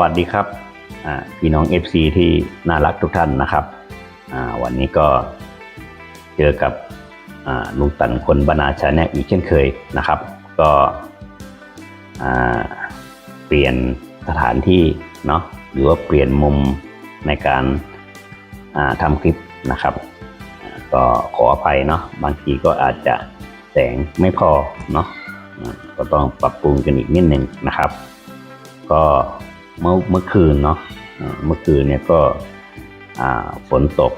วัสดีครับพี่น้อง FC ที่น่ารักทุกท่านนะครับวันนี้ก็เจอกับอ่าลุงตันคนบรรณาชาแนลอีกเช่นเคยนะครับ ก็เปลี่ยนสถานที่เนาะหรือว่าเปลี่ยนมุมในการาทำคลิปนะครับ ก็ขออภัยเนาะบางทีก็อาจจะแสงไม่พอเนาะก็ต้องปรับปรุงกันอีกนิดหนึ่งนะครับ ก็ เมื่อเมื่อคืนเนาะเมื่อคืนเนี่ยก็ฝนตก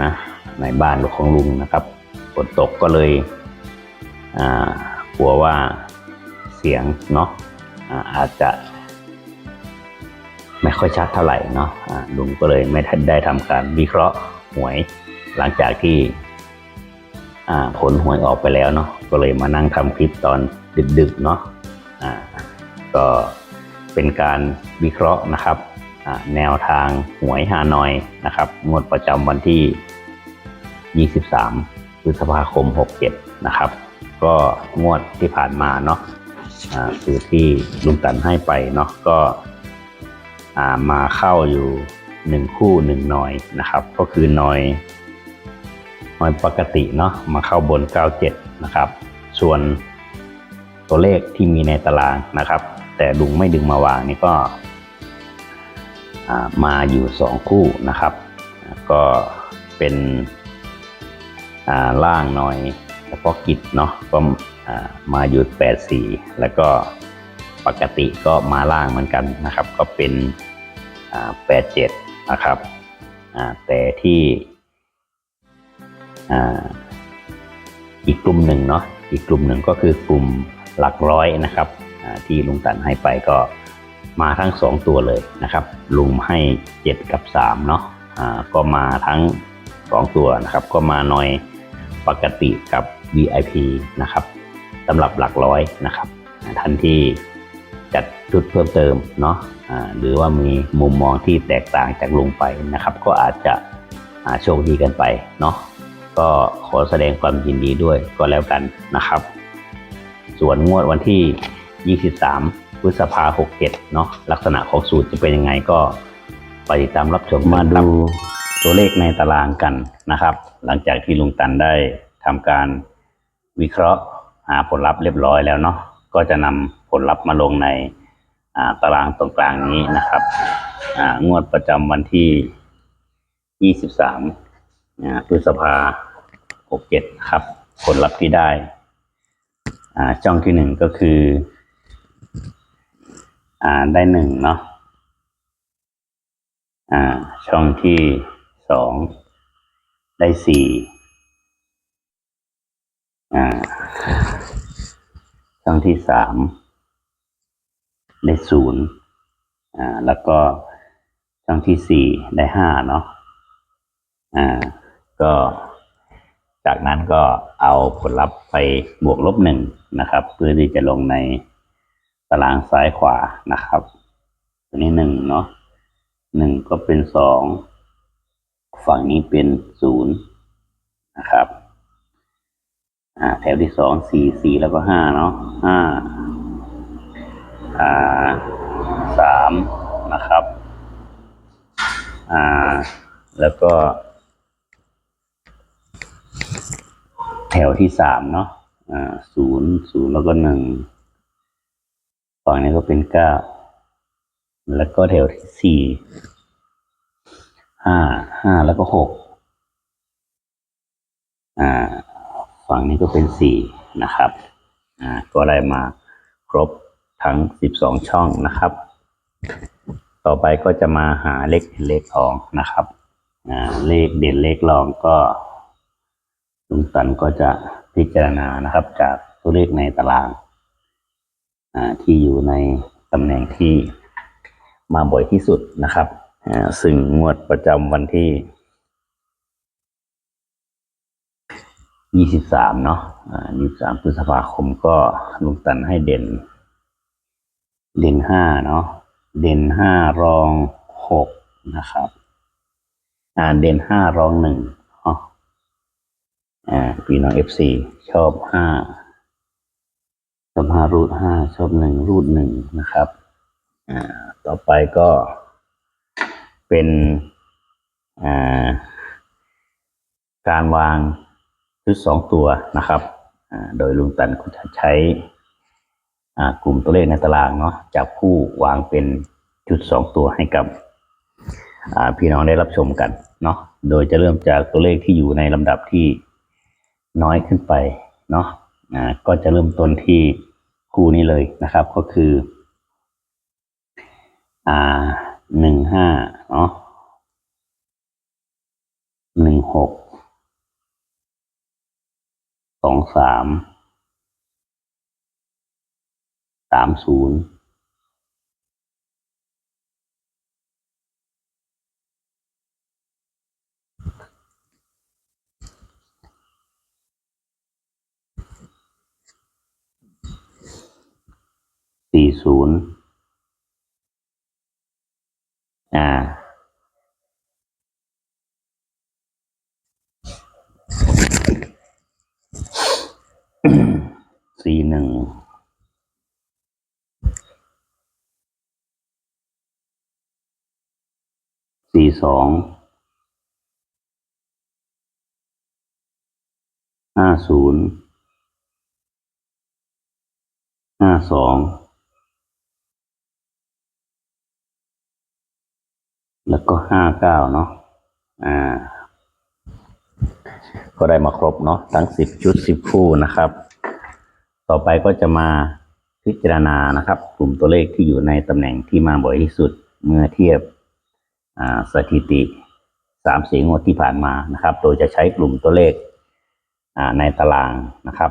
นะในบ้านของลุงนะครับฝนตกก็เลยกลัวว่าเสียงเนาะอาอาจจะไม่ค่อยชัดเท่าไหร่เนาะลุงก็เลยไม่ทันได้ทำการวิเคราะห์หวยหลังจากที่ผลหวยออกไปแล้วเนาะก็เลยมานั่งทำคลิปตอนดึกๆเนาะก็ เป็นการวิเคราะห์นะครับแนวทางหวยฮานอยนะครับงวดประจำวันที่ 23 พฤษภาคม 67 นะครับ ก็งวดที่ผ่านมาเนาะอ่าคือที่ลุงตันให้ไปเนาะก็มาเข้าอยู่หนึ่งคู่หนึ่งหน่อยนะครับ ก็คือหน่อยหน่อยปกติเนาะมาเข้าบน 97 นะครับ ส่วนตัวเลขที่มีในตารางนะครับ แต่ลุงไม่ดึงมาวางนี่ก็มาอยู่สองคู่นะครับ ก็เป็นล่างหน่อยเฉพาะกิจเนาะก็มาอยู่84แล้วก็ปกติก็มาล่างเหมือนกันนะครับ ก็เป็นอ่า87นะครับแต่ที่อีกกลุ่มหนึ่งเนาะอีกกลุ่มหนึ่งก็คือกลุ่มหลักร้อยนะครับ ที่ลุงตันให้ไปก็มาทั้งสองตัวเลยนะครับ ลุงให้ 7 กับ3เนาะอ่าก็มาทั้ง 2 ตัวนะครับ ก็มาหน่อยปกติกับ VIP นะครับสำหรับหลักร้อยนะครับ ท่านที่จัดจุดเพิ่มเติมเนาะหรือว่ามีมุมมองที่แตกต่างจากลุงไปนะครับ ก็อาจจะโชคดีกันไปเนาะก็ขอแสดงความยินดีด้วยก็แล้วกันนะครับ ส่วนงวดวันที่ 23พฤษภาคม67เนาะลักษณะของสูตรจะเป็นยังไงก็ไปติดตามรับชมมาดูตัวเลขในตารางกันนะครับ หลังจากที่ลุงตันได้ทำการวิเคราะห์หาผลลัพธ์เรียบร้อยแล้วเนาะก็จะนำผลลัพธ์มาลงในอ่าตารางตรงกลางนี้นะครับอ่างวดประจำวันที่ 23อ่าพฤษภาคม67 ครับ ผลลัพธ์ที่ได้อ่าช่องที่หนึ่งก็คือ อ่าได้หนึ่งเนาะอ่า ช่องที่สองได้สี่อ่า ช่องที่สามได้ศูนย์อ่า แล้วก็ช่องที่สี่ได้ห้าเนาะอ่า ก็จากนั้นก็เอาผลลัพธ์ไปบวกลบหนึ่งนะครับ เพื่อที่จะลงใน ตารางซ้ายขวานะครับ ตัวนี้หนึ่งเนาะหนึ่งก็เป็นสองฝั่งนี้เป็นศูนย์นะครับอ่าแถวที่สองสี่สี่แล้วก็ห้าเนาะห้าอ่าสามนะครับอ่าแล้วก็ แถวที่สามเนาะอ่าศูนย์ศูนย์แล้วก็หนึ่ง ฝั่งนี้ก็เป็นเก้าแล้วก็แถวที่สี่ห้าห้าแล้วก็หกอ่า ฝั่งนี้ก็เป็นสี่นะครับ อ่า ก็ได้มาครบทั้งสิบสองช่องนะครับ ต่อไปก็จะมาหาเลขเด่นเลขรองนะครับ อ่า เลขเด่นเลขรองก็ลุงตันก็จะพิจารณานะครับ จากตัวเลขในตาราง ที่อยู่ในตำแหน่งที่มาบ่อยที่สุดนะครับอ่าซึ่งงวดประจำวันที่ 23 เนาะอ่า23 พฤษภาคมก็ลุงตันให้เด่น เด่น 5 เนาะเด่น 5 รอง 6 นะครับอ่าเด่น 5 รอง1อ๋ออ่าพี่น้อง FC ชอบ 5 อบห้ารูดห้าชอบหนึ่งรูดหนึ่งนะครับ อ่า ต่อไปก็เป็น อ่า การวางชุดสองตัวนะครับโดยลุงตันก็จะใช้กลุ่มตัวเลขในตารางเนาะจับคู่วางเป็นชุดสองตัวให้กับพี่น้องได้รับชมกันเนาะโดยจะเริ่มจากตัวเลขที่อยู่ในลำดับที่น้อยขึ้นไปเนาะก็จะเริ่มต้นที่ คู่นี้เลยนะครับ ก็คือ อ่าหนึ่งห้าเนาะหนึ่งหกสองสามสามศูนย์ สี่ศูนย์อ่า สี่หนึ่งสี่สองห้าศูนย์ห้าสอง แล้วก็ห้าเก้าเนาะอ่า ก็ได้มาครบเนาะทั้งสิบชุดสิบคู่นะครับ ต่อไปก็จะมาพิจารณานะครับ กลุ่มตัวเลขที่อยู่ในตำแหน่งที่มาบ่อยที่สุดเมื่อเทียบอ่าสถิติสามสีงวดที่ผ่านมานะครับ โดยจะใช้กลุ่มตัวเลขอ่าในตารางนะครับ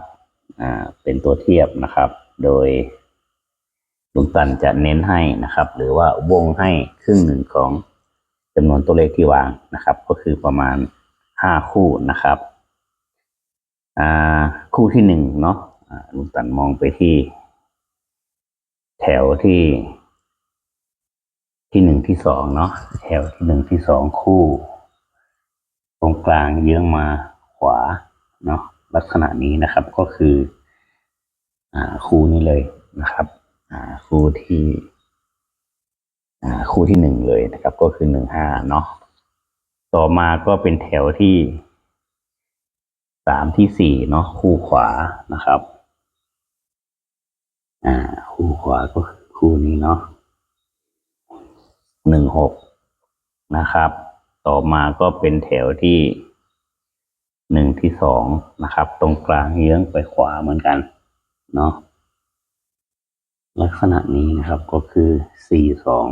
อ่าเป็นตัวเทียบนะครับ โดยลุงตันจะเน้นให้นะครับ หรือว่าวงให้ครึ่งหนึ่งของ จำนวนตัวเลขที่วางนะครับ ก็คือประมาณห้าคู่นะครับคู่ที่หนึ่งเนาะอ่าลุงตันมองไปที่ แถวที่ ที่หนึ่งที่สองเนาะแถวที่หนึ่งที่สองคู่ ตรงกลางเยื้องมาขวาเนาะลักษณะนี้นะครับก็คือ อ่าคู่นี้เลยนะครับ อ่าคู่ที่ คู่ที่หนึ่งเลยนะครับ ก็คือหนึ่งห้าเนาะต่อมาก็เป็นแถวที่สามที่สี่เนาะคู่ขวานะครับ อ่า คู่ขวาก็คือคู่นี้เนาะหนึ่งหกนะครับ ต่อมาก็เป็นแถวที่หนึ่งที่สองนะครับ ตรงกลางเยื้องไปขวาเหมือนกัน เนาะลักษณะนี้นะครับก็คือสี่สอง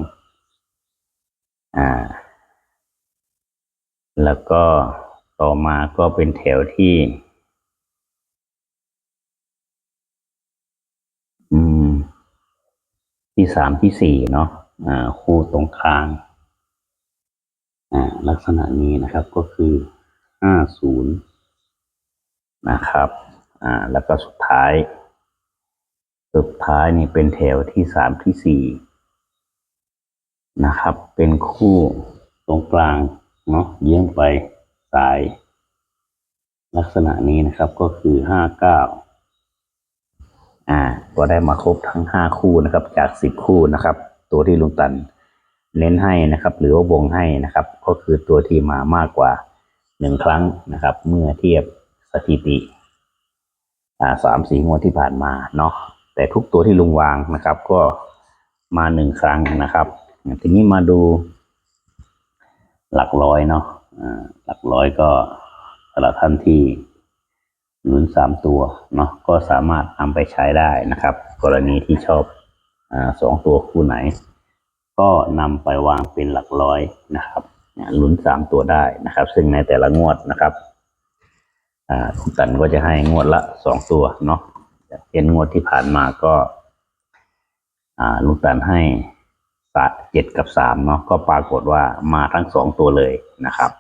อ่า แล้วก็ต่อมาก็เป็นแถวที่ อืม ที่สามที่สี่เนาะอ่า คู่ตรงกลาง อ่า ลักษณะนี้นะครับก็คือห้าศูนย์นะครับ อ่า แล้วก็สุดท้าย สุดท้ายนี่เป็นแถวที่สามที่สี่ นะครับ เป็นคู่ตรงกลางเนาะเยื้องไปซ้าย ลักษณะนี้นะครับก็คือห้าเก้าอ่า ก็ได้มาครบทั้งห้าคู่นะครับ จากสิบคู่นะครับ ตัวที่ลุงตันเน้นให้นะครับ หรือว่าวงให้นะครับ ก็คือตัวที่มามากกว่าหนึ่งครั้งนะครับ เมื่อเทียบสถิติ อ่าสามสี่งวดที่ผ่านมาเนาะแต่ทุกตัวที่ลุงวางนะครับ ก็มาหนึ่งครั้งนะครับ ทีนี้มาดูหลักร้อยเนาะหลักร้อยก็สำหรับท่านที่ลุ้นสามตัวเนาะก็สามารถนำไปใช้ได้นะครับ กรณีที่ชอบอสองตัวคู่ไหน ก็นำไปวางเป็นหลักร้อยนะครับลุ้นสามตัวได้นะครับ ซึ่งในแต่ละงวดนะครับอ่าลุงตันก็จะให้งวดละสองตัวเนาะเช่นงวดที่ผ่านมาก็ลุงตันให้ เจ็ดกับสามเนาะก็ปรากฏว่ามาทั้งสองตัวเลยนะครับ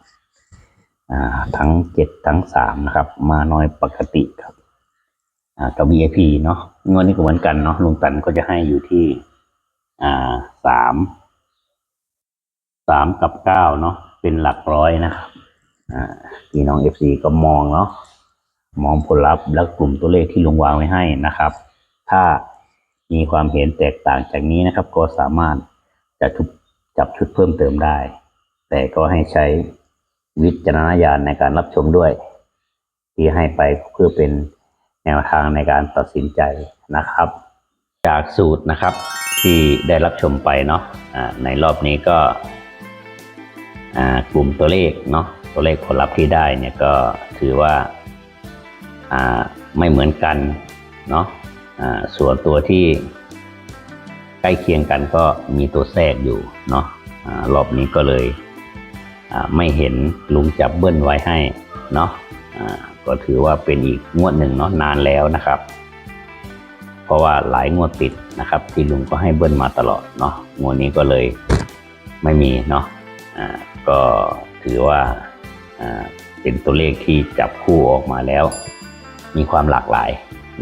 ทั้งเจ็ดทั้งสามนะครับ มาน้อยปกติครับกับ VIP เนาะงวดนี้ก็เหมือนกันเนาะลุงตันก็จะให้อยู่ที่สามสามกับเก้าเนาะเป็นหลักร้อยนะครับพี่น้อง FC ก็มองเนาะมองผลลัพธ์และกลุ่มตัวเลขที่ลุงวางไว้ให้นะครับ ถ้ามีความเห็นแตกต่างจากนี้นะครับ ก็สามารถ จะจับชุดเพิ่มเติมได้ แต่ก็ให้ใช้วิจารณญาณในการรับชมด้วย ที่ให้ไปเพื่อเป็นแนวทางในการตัดสินใจนะครับ จากสูตรนะครับที่ได้รับชมไปเนาะในรอบนี้ก็กลุ่มตัวเลขเนาะตัวเลขผลลัพธ์ที่ได้เนี่ยก็ถือว่าไม่เหมือนกันเนาะส่วนตัวที่ ใกล้เคียงกันก็มีตัวแทรกอยู่เนาะอ่ารอบนี้ก็เลยไม่เห็นลุงจับเบิ้ลไว้ให้เนาะก็ถือว่าเป็นอีกงวดหนึ่งเนาะนานแล้วนะครับ เพราะว่าหลายงวดติดนะครับ ที่ลุงก็ให้เบิ้ลมาตลอดเนาะงวดนี้ก็เลยไม่มีเนาะก็ถือว่าเป็นตัวเลขที่จับคู่ออกมาแล้ว มีความหลากหลาย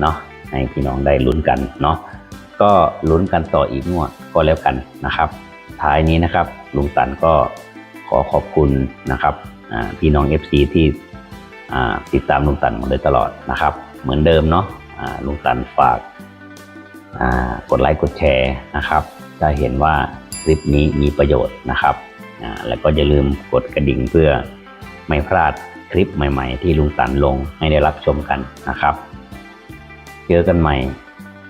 เนาะให้พี่น้องได้ลุ้นกันเนาะ ก็ลุ้นกันต่ออีกงวดก็แล้วกันนะครับ ท้ายนี้นะครับลุงตันก็ขอขอบคุณนะครับพี่น้อง FC ที่อ่ติดตามลุงตันมาโดยตลอดนะครับ เหมือนเดิมเนาะลุงตันฝากกดไลค์กดแชร์นะครับจะเห็นว่าคลิปนี้มีประโยชน์นะครับแล้วก็อย่าลืมกดกระดิ่งเพื่อไม่พลาดคลิปใหม่ ๆ ที่ลุงตันลงให้ได้รับชมกันนะครับ เจอกันใหม่